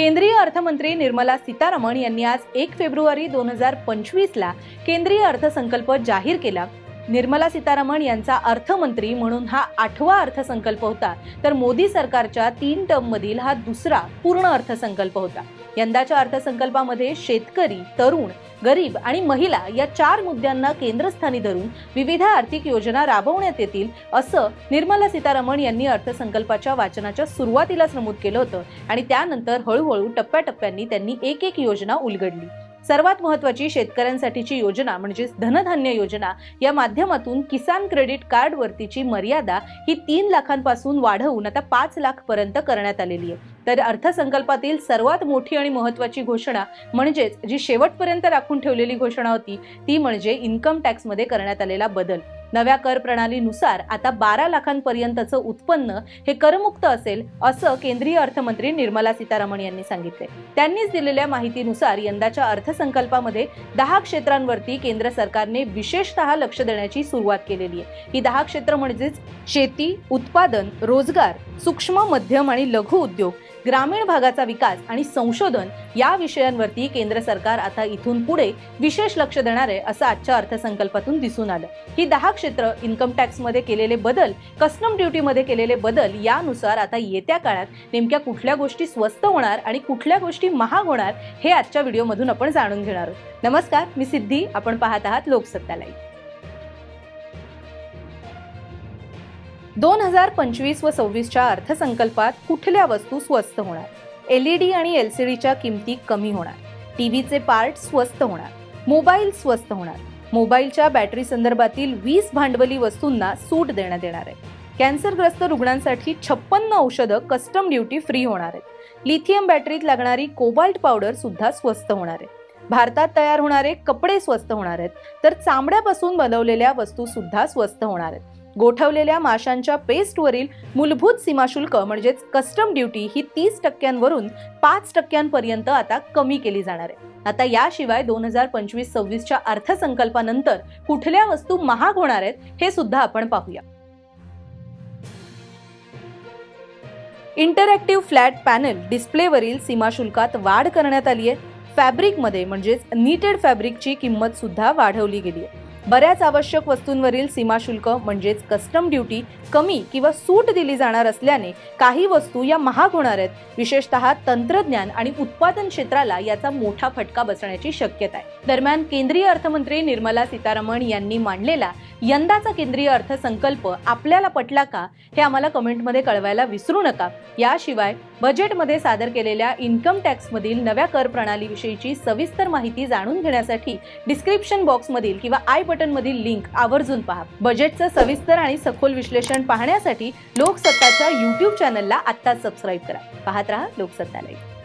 केंद्रीय अर्थमंत्री निर्मला सीतारामन यांनी आज एक फेब्रुवारी दोन हजार पंचवीसला केंद्रीय अर्थसंकल्प जाहीर केला. निर्मला सीतारामन यांचा अर्थमंत्री म्हणून हा आठवा अर्थसंकल्प होता तर मोदी सरकारच्या तीन टर्ममधील हा दुसरा पूर्ण अर्थसंकल्प होता. यंदाच्या अर्थसंकल्पामध्ये शेतकरी तरुण गरीब आणि महिला या चार मुद्द्यांना केंद्रस्थानी धरून विविध आर्थिक योजना राबवण्यात येतील असं निर्मला सीतारामन यांनी अर्थसंकल्पाच्या वाचनाच्या सुरुवातीलाच नमूद केलं होतं आणि त्यानंतर हळूहळू टप्प्याटप्प्यांनी त्यांनी एक एक योजना उलगडली. सर्वात महत्वाची शेतकऱ्यांसाठीची योजना म्हणजेच धनधान्य योजना. या माध्यमातून किसान क्रेडिट कार्ड वरतीची मर्यादा ही तीन लाखांपासून वाढवून आता पाच लाख पर्यंत करण्यात आलेली आहे. तर अर्थसंकल्पातील सर्वात मोठी आणि महत्वाची घोषणा म्हणजेच जी शेवटपर्यंत राखून ठेवलेली घोषणा होती ती म्हणजे इन्कम टॅक्समध्ये करण्यात आलेला बदल. नव्या कर प्रणालीनुसार आता बारा लाखांपर्यंतचं उत्पन्न हे करमुक्त असेल असं केंद्रीय अर्थमंत्री निर्मला सीतारामन यांनी सांगितले त्यांनीच दिलेल्या माहितीनुसार यंदाच्या अर्थसंकल्पामध्ये दहा क्षेत्रांवरती केंद्र सरकारने विशेषतः लक्ष देण्याची सुरुवात केलेली आहे. ही दहा क्षेत्र म्हणजेच शेती उत्पादन रोजगार सूक्ष्म मध्यम आणि लघु उद्योग. ग्रामीण भागाचा विकास आणि संशोधन या विषयांवरती केंद्र सरकार आता इथून पुढे विशेष लक्ष देणार आहे असं आजच्या अर्थसंकल्पातून दिसून आलं. ही दहा क्षेत्र इन्कम टॅक्समध्ये केलेले बदल कस्टम ड्युटीमध्ये केलेले बदल यानुसार आता येत्या काळात नेमक्या कुठल्या गोष्टी स्वस्त होणार आणि कुठल्या गोष्टी महाग होणार हे आजच्या व्हिडिओमधून आपण जाणून घेणार आहोत. नमस्कार मी सिद्धी. आपण पाहत आहात लोकसत्ता लाईव्ह दोन हजार पंचवीस व सव्वीसच्या अर्थसंकल्पात कुठल्या वस्तू स्वस्त होणार? एल ई डी आणि एल सी डीच्या किमती कमी होणार. टीव्हीचे पार्ट स्वस्त होणार. मोबाईल स्वस्त होणार. मोबाईलच्या बॅटरी संदर्भातील वीस भांडवली वस्तूंना सूट देण्यात येणार आहे. कॅन्सरग्रस्त रुग्णांसाठी छप्पन्न औषधं कस्टम ड्युटी फ्री होणार आहेत. लिथियम बॅटरीत लागणारी कोबाल्ट पावडर सुद्धा स्वस्त होणार आहे. भारतात तयार होणारे कपडे स्वस्त होणार आहेत. तर चामड्यापासून बनवलेल्या वस्तू सुद्धा स्वस्त होणार आहेत. गोठवलेल्या माशांच्या पेस्टवरील मूलभूत सीमाशुल्क म्हणजेच कस्टम ड्युटी ही तीस टक्क्यांवरून पाच टक्क्यांपर्यंत आता कमी केली जाणार आहे. आता याशिवाय दोन हजार पंचवीस सव्वीसच्या अर्थसंकल्पानंतर कुठल्या वस्तू महाग होणार आहेत हे सुद्धा आपण पाहूया. इंटरॅक्टिव्ह फ्लॅट पॅनल डिस्प्लेवरील सीमाशुल्कात वाढ करण्यात आली आहे फॅब्रिकमध्ये म्हणजेच नीटेड फॅब्रिकची किंमत सुद्धा वाढवली गेली आहे बऱ्याच आवश्यक वस्तूंवरील सीमाशुल्क म्हणजेच कस्टम ड्युटी कमी किंवा सूट दिली जाणार असल्याने काही वस्तू या महाग होणार आहेत. विशेषतः तंत्रज्ञान आणि उत्पादन क्षेत्राला याचा मोठा फटका बसण्याची शक्यता आहे. दरम्यान केंद्रीय अर्थमंत्री निर्मला सीतारामन यांनी मांडलेला यंदाचा केंद्रीय अर्थसंकल्प आपल्याला पटला का हे आम्हाला कमेंटमध्ये कळवायला विसरू नका. याशिवाय बजेटमध्ये सादर केलेल्या इन्कम टॅक्समधील नव्या कर प्रणालीविषयीची सविस्तर माहिती जाणून घेण्यासाठी डिस्क्रिप्शन बॉक्समधील किंवा आय बटनमधील लिंक आवर्जून पहा. बजेटचं सविस्तर आणि सखोल विश्लेषण पाहण्यासाठी लोकसत्ताच्या युट्यूब चॅनलला आत्ताच सबस्क्राईब करा. पाहत रहा लोकसत्ता लाईव्ह